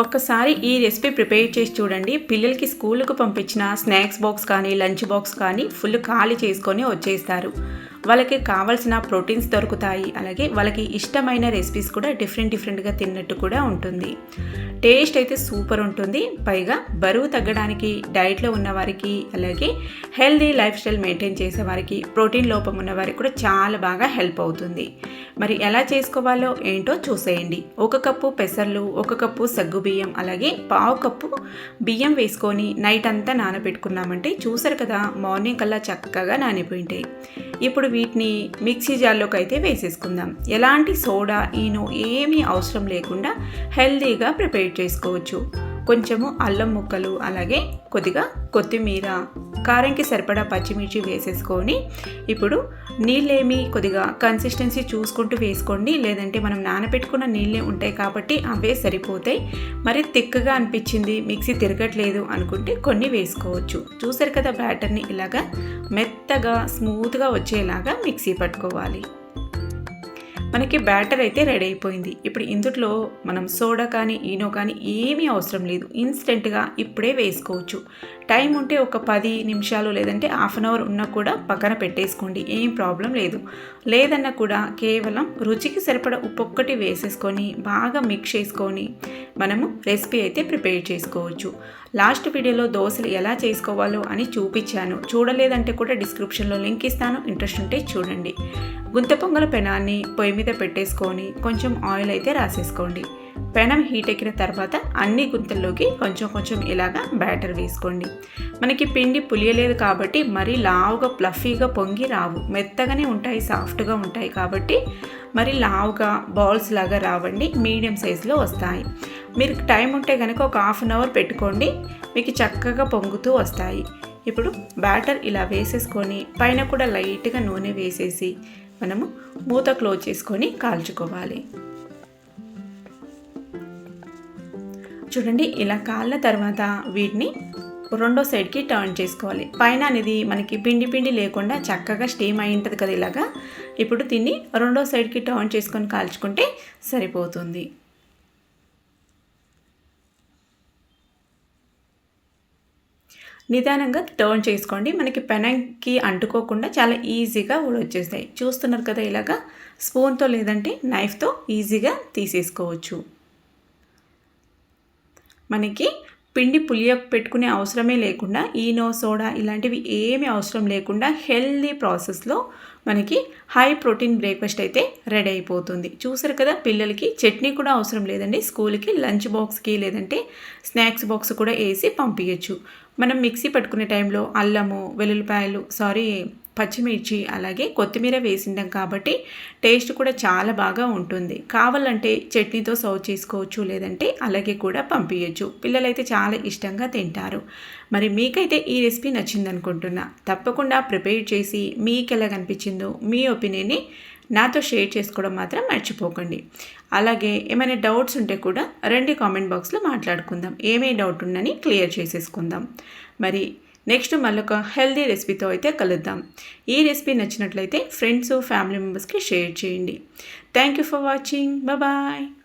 ఒక్కసారి ఈ recipe prepare చేసి చూడండి. పిల్లలకి స్కూల్కు పంపించిన స్నాక్స్ బాక్స్ కానీ లంచ్ బాక్స్ కానీ ఫుల్ ఖాళీ చేసుకొని వచ్చేస్తారు. వాళ్ళకి కావాల్సిన ప్రోటీన్స్ దొరుకుతాయి. అలాగే వాళ్ళకి ఇష్టమైన రెసిపీస్ కూడా డిఫరెంట్ డిఫరెంట్గా తిన్నట్టు కూడా ఉంటుంది. టేస్ట్ అయితే సూపర్ ఉంటుంది. పైగా బరువు తగ్గడానికి డైట్లో ఉన్న వారికి అలాగే హెల్దీ లైఫ్ స్టైల్ మెయింటైన్ చేసే వారికి ప్రోటీన్ లోపం ఉన్న వారికి కూడా చాలా బాగా హెల్ప్ అవుతుంది. మరి ఎలా చేసుకోవాలో ఏంటో చూసేయండి. ఒక కప్పు పెసర్లు ఒక కప్పు సగ్గు బియ్యం అలాగే పావు కప్పు బియ్యం వేసుకొని నైట్ అంతా నానబెట్టుకున్నామంటే చూసారు కదా మార్నింగ్ కల్లా చక్కగా నానిపోయింటాయి. ఇప్పుడు వీటిని మిక్సీ జార్లోకి అయితే వేసేసుకుందాం. ఎలాంటి సోడా ఈనో ఏమీ అవసరం లేకుండా హెల్దీగా ప్రిపేర్ చేసుకోవచ్చు. కొంచెము అల్లం ముక్కలు అలాగే కొద్దిగా కొత్తిమీర కారంకి సరిపడా పచ్చిమిర్చి వేసేసుకొని ఇప్పుడు నీళ్ళేమి కొద్దిగా కన్సిస్టెన్సీ చూసుకుంటూ వేసుకోండి. లేదంటే మనం నానబెట్టుకున్న నీళ్ళే ఉంటాయి కాబట్టి అవే సరిపోతాయి. మరి తిక్కగా అనిపించింది మిక్సీ తిరగట్లేదు అనుకుంటే కొన్ని వేసుకోవచ్చు. చూసారు కదా బ్యాటర్ని ఇలాగా మెత్త మెత్తగా స్మూత్గా వచ్చేలాగా మిక్సీ పట్టుకోవాలి. మనకి బ్యాటర్ అయితే రెడీ అయిపోయింది. ఇప్పుడు ఇందులో మనం సోడా కానీ ఈనో కానీ ఏమీ అవసరం లేదు. ఇన్స్టెంట్గా ఇప్పుడే వేసుకోవచ్చు. టైం ఉంటే ఒక పది నిమిషాలు లేదంటే హాఫ్ అన్ అవర్ ఉన్నా కూడా పక్కన పెట్టేసుకోండి. ఏం ప్రాబ్లం లేదు. లేదన్నా కూడా కేవలం రుచికి సరిపడ ఉప్పు ఒక్కటి వేసేసుకొని బాగా మిక్స్ చేసుకొని మనము రెసిపీ అయితే ప్రిపేర్ చేసుకోవచ్చు. లాస్ట్ వీడియోలో దోశలు ఎలా చేసుకోవాలో అని చూపించాను. చూడలేదంటే కూడా డిస్క్రిప్షన్లో లింక్ ఇస్తాను. ఇంట్రెస్ట్ ఉంటే చూడండి. గుంత పొంగల పెనాన్ని పొయ్యి మీద పెట్టేసుకొని కొంచెం ఆయిల్ అయితే రాసేసుకోండి. పెనం హీట్ ఎక్కిన తర్వాత అన్ని గుంతల్లోకి కొంచెం కొంచెం ఇలాగా బ్యాటర్ వేసుకోండి. మనకి పిండి పులియలేదు కాబట్టి మరీ లావుగా ప్లఫీగా పొంగి రావు. మెత్తగానే ఉంటాయి సాఫ్ట్గా ఉంటాయి కాబట్టి మరి లావుగా బాల్స్ లాగా రావండి మీడియం సైజులో వస్తాయి. మీరు టైం ఉంటే కనుక ఒక హాఫ్ అన్ అవర్ పెట్టుకోండి మీకు చక్కగా పొంగుతూ వస్తాయి. ఇప్పుడు బ్యాటర్ ఇలా వేసేసుకొని పైన కూడా లైట్గా నూనె వేసేసి మనము మూత క్లోజ్ చేసుకొని కాల్చుకోవాలి. చూడండి ఇలా కాళ్ళ తర్వాత వీటిని రెండో సైడ్కి టర్న్ చేసుకోవాలి. పైన అనేది మనకి పిండి పిండి లేకుండా చక్కగా స్టీమ్ అయి ఉంటుంది కదా ఇలాగా. ఇప్పుడు దీన్ని రెండో సైడ్కి టర్న్ చేసుకొని కాల్చుకుంటే సరిపోతుంది. నిదానంగా టర్న్ చేసుకోండి. మనకి పెనంకి అంటుకోకుండా చాలా ఈజీగా వచ్చేస్తాయి. చూస్తున్నారు కదా ఇలాగా? స్పూన్తో లేదంటే నైఫ్తో ఈజీగా తీసేసుకోవచ్చు. మనకి పిండి పులియ పెట్టుకునే అవసరమే లేకుండా ఈనో సోడా ఇలాంటివి ఏమీ అవసరం లేకుండా హెల్దీ ప్రాసెస్లో మనకి హై ప్రోటీన్ బ్రేక్ఫాస్ట్ అయితే రెడీ అయిపోతుంది. చూసారు కదా పిల్లలకి చట్నీ కూడా అవసరం లేదండి. స్కూల్కి లంచ్ బాక్స్కి లేదంటే స్నాక్స్ బాక్స్ కూడా వేసి పంపించచ్చు మనం మిక్సీ పట్టుకునే టైంలో అల్లము వెల్లుల్లిపాయలు సారీ పచ్చిమిర్చి అలాగే కొత్తిమీర వేసిందాం కాబట్టి టేస్ట్ కూడా చాలా బాగా ఉంటుంది. కావాలంటే చట్నీతో సర్వ్ చేసుకోవచ్చు లేదంటే అలాగే కూడా పంపించచ్చు పిల్లలైతే చాలా ఇష్టంగా తింటారు. మరి మీకైతే ఈ రెసిపీ నచ్చిందనుకుంటున్నా తప్పకుండా ప్రిపేర్ చేసి మీకు ఎలా కనిపించిందో మీ ఒపీనియన్ని నాతో షేర్ చేసుకోవడం మాత్రం మర్చిపోకండి. అలాగే ఏమైనా డౌట్స్ ఉంటే కూడా రెండు కామెంట్ బాక్స్లో మాట్లాడుకుందాం. ఏమే డౌట్ ఉందని క్లియర్ చేసేసుకుందాం. మరి నెక్స్ట్ మళ్ళొక హెల్దీ రెసిపీతో అయితే కలుద్దాం. ఈ రెసిపీ నచ్చినట్లయితే ఫ్రెండ్స్ ఫ్యామిలీ మెంబర్స్కి షేర్ చేయండి. Thank you for watching. Bye.